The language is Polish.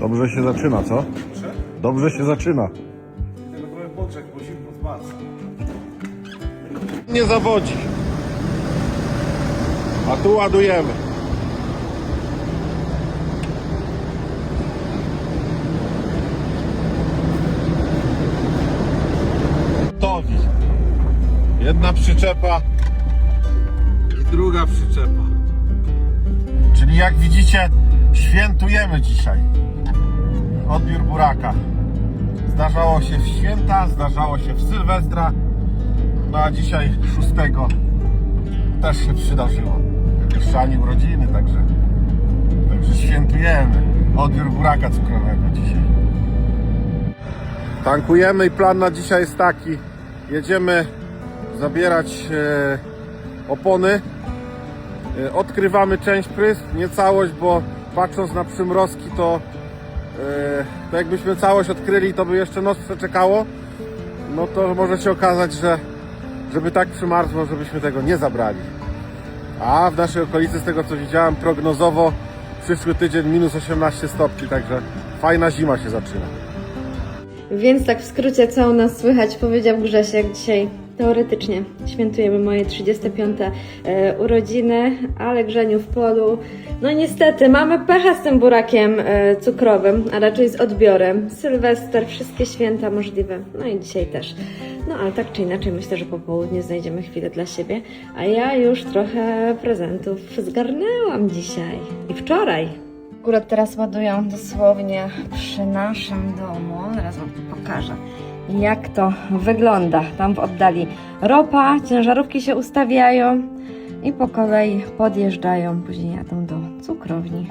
Dobrze się zaczyna, co? Dobrze się zaczyna. Tego trochę poczek, bo się podmaca. Nie zawodzi. A tu ładujemy. Towi. Jedna przyczepa i druga przyczepa. Czyli jak widzicie, świętujemy dzisiaj. Odbiór buraka. Zdarzało się w święta, zdarzało się w Sylwestra. No a dzisiaj 6 też się przydarzyło. Jeszcze ani urodziny, także, także świętujemy odbiór buraka cukrowego dzisiaj. Tankujemy i plan na dzisiaj jest taki. Jedziemy zabierać e, opony. E, odkrywamy część prysk, nie całość, bo patrząc na przymrozki to, e, to jakbyśmy całość odkryli, to by jeszcze noc przeczekało. No to może się okazać, że żeby tak przymarzło, żebyśmy tego nie zabrali. A w naszej okolicy, z tego co widziałem, prognozowo przyszły tydzień minus 18 stopni, także fajna zima się zaczyna. Więc tak w skrócie, co u nas słychać, powiedział Grzesiek dzisiaj. Teoretycznie świętujemy moje 35. E, urodziny, ale Grzeniu w polu. No niestety, mamy pecha z tym burakiem e, cukrowym, a raczej z odbiorem. Sylwester, wszystkie święta możliwe, no i dzisiaj też. No ale tak czy inaczej, myślę, że po południu znajdziemy chwilę dla siebie. A ja już trochę prezentów zgarnęłam dzisiaj i wczoraj. Akurat teraz ładują dosłownie przy naszym domu. Zaraz Wam pokażę, jak to wygląda. Tam w oddali ropa, ciężarówki się ustawiają i po kolei podjeżdżają, później jadą do cukrowni.